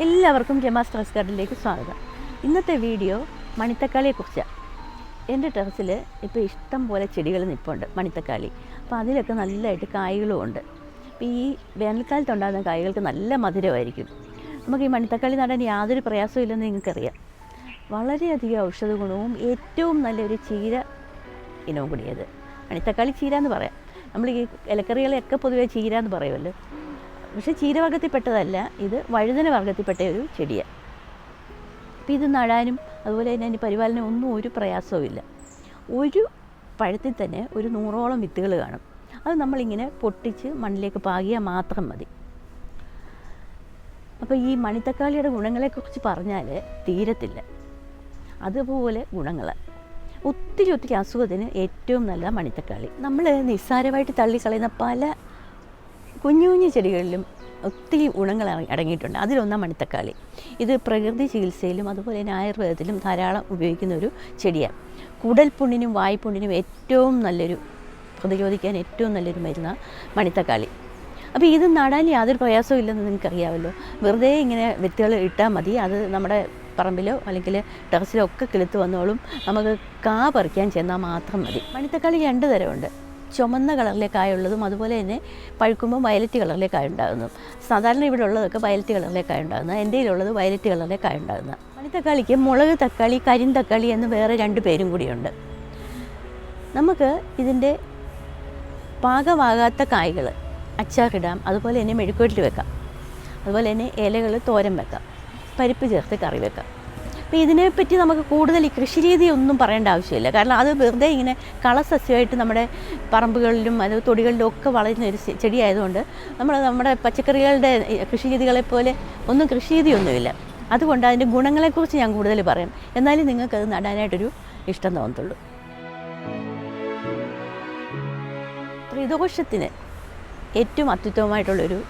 എല്ലാവർക്കും Gemma's terrace ഗാർഡനിലേക്ക് സ്വാഗതം. ഇന്നത്തെ വീഡിയോ മണിത്തക്കാളിയെക്കുറിച്ചാണ് എന്റെ ടെറസിൽ ഇപ്പോൾ ഇഷ്ടം പോലെ ചെടികൾ നിൽപ്പുണ്ട് മണിത്തക്കാളി. അപ്പോൾ അതിലൊക്കെ നല്ലതായിട്ട് കായ്കളും ഉണ്ട്. അപ്പോൾ ഈ വേനൽക്കാലത്ത് ഉണ്ടാകുന്ന കായ്കൾക്ക് നല്ല മധുരമായിരിക്കും. നമുക്ക് ഈ മണിത്തക്കാളി നടാൻ യാതൊരു പ്രയാസവും ഇല്ലെന്ന് നിങ്ങൾക്കറിയാം. വളരെയധികം ഔഷധ ഗുണവും ഏറ്റവും നല്ലൊരു ചീര ഇനവും കൂടിയത്. മണിത്തക്കാളി ചീര എന്ന് പറയാം. നമ്മൾ ഈ ഇലക്കറികളെയൊക്കെ പൊതുവേ ചീര എന്ന് പറയുമല്ലോ. പക്ഷേ ചീരവർഗത്തിൽപ്പെട്ടതല്ല ഇത് വഴുതന വർഗത്തിൽപ്പെട്ട ഒരു ചെടിയാണ് അപ്പോൾ ഇത് നടാനും അതുപോലെ തന്നെ അതിന്റെ പരിപാലനം ഒന്നും ഒരു പ്രയാസവും ഒരു പഴത്തിൽ തന്നെ ഒരു നൂറോളം വിത്തുകൾ കാണും. അത് നമ്മളിങ്ങനെ പൊട്ടിച്ച് മണ്ണിലേക്ക് പാകിയാൽ മാത്രം മതി. അപ്പോൾ ഈ മണിത്തക്കാളിയുടെ ഗുണങ്ങളെക്കുറിച്ച് പറഞ്ഞാൽ തീരത്തില്ല. അതുപോലെ ഗുണങ്ങൾ ഒത്തിരി ഒത്തിരി അസുഖത്തിന് ഏറ്റവും നല്ല മണിത്തക്കാളി. നമ്മൾ നിസ്സാരമായിട്ട് തള്ളിക്കളയുന്ന പല കുഞ്ഞു കുഞ്ഞു ചെടികളിലും ഒത്തിരി ഗുണങ്ങൾ അടങ്ങിയിട്ടുണ്ട്. അതിലൊന്നാണ് മണിത്തക്കാളി. ഇത് പ്രകൃതി ചികിത്സയിലും അതുപോലെ തന്നെ ആയുർവേദത്തിലും ധാരാളം ഉപയോഗിക്കുന്ന ഒരു ചെടിയാണ്. കുടൽ പുണ്ണിനും വായ്പുണ്ണിനും ഏറ്റവും നല്ലൊരു പ്രതിരോധിക്കാൻ ഏറ്റവും നല്ലൊരു മരുന്നാണ് മണിത്തക്കാളി. അപ്പോൾ ഇത് നടാൻ യാതൊരു പ്രയാസവും ഇല്ലെന്ന് നിങ്ങൾക്കറിയാമല്ലോ. വെറുതെ ഇങ്ങനെ വിത്തുകൾ ഇട്ടാൽ മതി. അത് നമ്മുടെ പറമ്പിലോ അല്ലെങ്കിൽ ടെറസിലോ ഒക്കെ കിളുത്ത് വന്നോളും. നമുക്ക് കാ പറിക്കാൻ ചെന്നാൽ മാത്രം മതി. മണിത്തക്കാളി രണ്ട് തരമുണ്ട്. ചുമന്ന കളറിലെ കായുള്ളതും അതുപോലെ തന്നെ പഴുക്കുമ്പോൾ വയലറ്റ് കളറിലെ കായ ഉണ്ടാകുന്നു സാധാരണ ഇവിടെ ഉള്ളതൊക്കെ വയലറ്റ് കളറിലെ കായ ഉണ്ടാകുന്നത് എന്റെ കയ്യിലുള്ളത് വയലറ്റ് കളറിലെ കായ ഉണ്ടാകുന്നത് മണിത്തക്കാളിക്ക് മുളക് തക്കാളി കരിന്തക്കാളി എന്ന് വേറെ രണ്ട് പേരും കൂടിയുണ്ട്. നമുക്ക് ഇതിന്റെ പാകമാകാത്ത കായ്കൾ അച്ചാറിടാം അതുപോലെ തന്നെ മെഴുക്കുവരട്ടി വെക്കാം അതുപോലെ തന്നെ ഇലകൾ തോരൻ വെക്കാം പരിപ്പ് ചേർത്ത് കറി വെക്കാം. അപ്പോൾ ഇതിനെപ്പറ്റി നമുക്ക് കൂടുതൽ ഈ കൃഷി രീതി ഒന്നും പറയേണ്ട ആവശ്യമില്ല. കാരണം അത് വെറുതെ ഇങ്ങനെ കളസസ്യമായിട്ട് നമ്മുടെ പറമ്പുകളിലും അത് തൊടികളിലും ഒക്കെ വളരുന്ന ഒരു ചെടിയായതുകൊണ്ട് നമ്മൾ നമ്മുടെ പച്ചക്കറികളുടെ കൃഷി രീതികളെപ്പോലെ ഒന്നും കൃഷി രീതിയൊന്നുമില്ല അതുകൊണ്ട് അതിന്റെ ഗുണങ്ങളെക്കുറിച്ച് ഞാൻ കൂടുതൽ പറയാം. എന്നാലും നിങ്ങൾക്കത് നടാനായിട്ടൊരു ഇഷ്ടം തോന്നത്തുള്ളൂ. ത്രിദോഷത്തിന് ഏറ്റവും അത്യുത്തമമായിട്ടുള്ളൊരു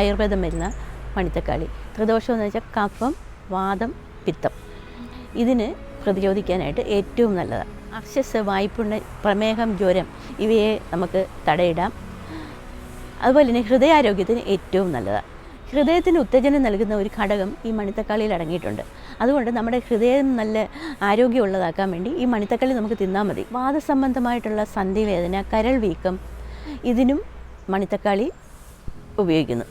ആയുർവേദം വരുന്ന മണിത്തക്കാളി. ത്രിദോഷം എന്ന് വെച്ചാൽ കഫം വാദം പിത്തം. ഇതിന് പ്രതിരോധിക്കാനായിട്ട് ഏറ്റവും നല്ലതാണ് അർശസ് വായ്പുണ്ണ പ്രമേഹം ജ്വരം ഇവയെ നമുക്ക് തടയിടാം. അതുപോലെ തന്നെ ഹൃദയാരോഗ്യത്തിന് ഏറ്റവും നല്ലതാണ് ഹൃദയത്തിന് ഉത്തേജനം നൽകുന്ന ഒരു ഘടകം ഈ മണിത്തക്കാളിയിൽ അടങ്ങിയിട്ടുണ്ട്. അതുകൊണ്ട് നമ്മുടെ ഹൃദയം നല്ല ആരോഗ്യമുള്ളതാക്കാൻ വേണ്ടി ഈ മണിത്തക്കാളി നമുക്ക് തിന്നാൽ മതി. വാദസംബന്ധമായിട്ടുള്ള സന്ധിവേദന കരൾ വീക്കം ഇതിനും മണിത്തക്കാളി ഉപയോഗിക്കുന്നു.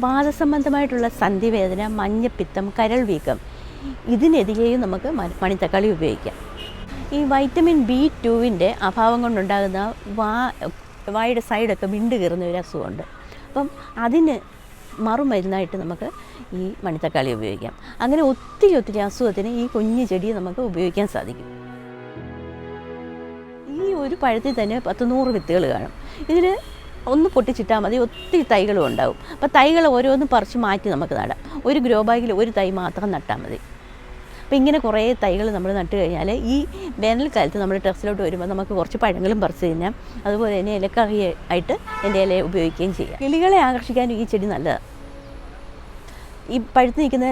വാദസംബന്ധമായിട്ടുള്ള സന്ധിവേദന മഞ്ഞപ്പിത്തം കരൾ വീക്കം ഇതിനെതിരെയും നമുക്ക് മണിത്തക്കാളി ഉപയോഗിക്കാം. ഈ വൈറ്റമിൻ ബി ടുവിന്റെ അഭാവം കൊണ്ടുണ്ടാകുന്ന വാ വായുടെ സൈഡൊക്കെ വിണ്ട് കയറുന്ന ഒരു അസുഖമുണ്ട്. അപ്പം അതിന് മറുമരുന്നായിട്ട് നമുക്ക് ഈ മണിത്തക്കാളി ഉപയോഗിക്കാം. അങ്ങനെ ഒത്തിരി ഒത്തിരി അസുഖത്തിന് ഈ കുഞ്ഞു ചെടി നമുക്ക് ഉപയോഗിക്കാൻ സാധിക്കും. ഈ ഒരു പഴത്തിൽ തന്നെ പത്ത് നൂറ് വിത്തുകൾ കാണും. ഇതിൽ ഒന്ന് പൊട്ടിച്ചിട്ടാൽ മതി ഒത്തിരി തൈകളും ഉണ്ടാവും. അപ്പോൾ തൈകൾ ഓരോന്നും പറിച്ച് മാറ്റി നമുക്ക് നടാം. ഒരു ഗ്രോ ബാഗിൽ ഒരു തൈ മാത്രം നട്ടാൽ മതി. അപ്പോൾ ഇങ്ങനെ കുറേ തൈകൾ നമ്മൾ നട്ട് കഴിഞ്ഞാൽ ഈ വേനൽക്കാലത്ത് നമ്മൾ ടെറസിലോട്ട് വരുമ്പോൾ നമുക്ക് കുറച്ച് പഴങ്ങളും പറിച്ച് തിന്നാം അതുപോലെ തന്നെ ഇലക്കറി ആയിട്ട് എന്റെ ഇല ഉപയോഗിക്കുകയും ചെയ്യാം. കിളികളെ ആകർഷിക്കാനും ഈ ചെടി നല്ലതാണ് ഈ പഴുത്ത് നിൽക്കുന്ന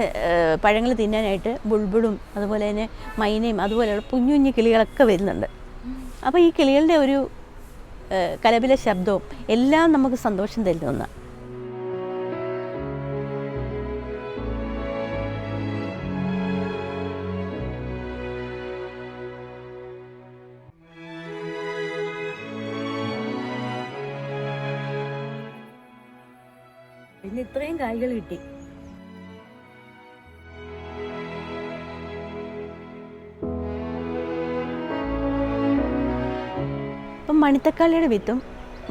പഴങ്ങൾ തിന്നാനായിട്ട് ബുൾബുളും അതുപോലെ തന്നെ മൈനയും അതുപോലെയുള്ള കുഞ്ഞു കുഞ്ഞു കിളികളൊക്കെ വരുന്നുണ്ട്. അപ്പോൾ ഈ കിളികളുടെ ഒരു കലപില ശബ്ദവും എല്ലാം നമുക്ക് സന്തോഷം തരുന്ന ഇത്രയും കായ്കൾ കിട്ടി. മണിത്തക്കാളിയുടെ വിത്തും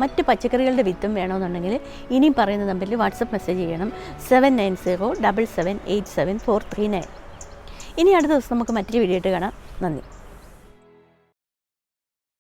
മറ്റ് പച്ചക്കറികളുടെ വിത്തും വേണമെന്നുണ്ടെങ്കിൽ ഇനിയും പറയുന്ന നമ്പറിൽ വാട്സപ്പ് മെസ്സേജ് ചെയ്യണം. Seven nine zero double seven eight seven four three nine. ഇനി അടുത്ത ദിവസം നമുക്ക് മറ്റൊരു വീഡിയോ ആയിട്ട് കാണാം. നന്ദി.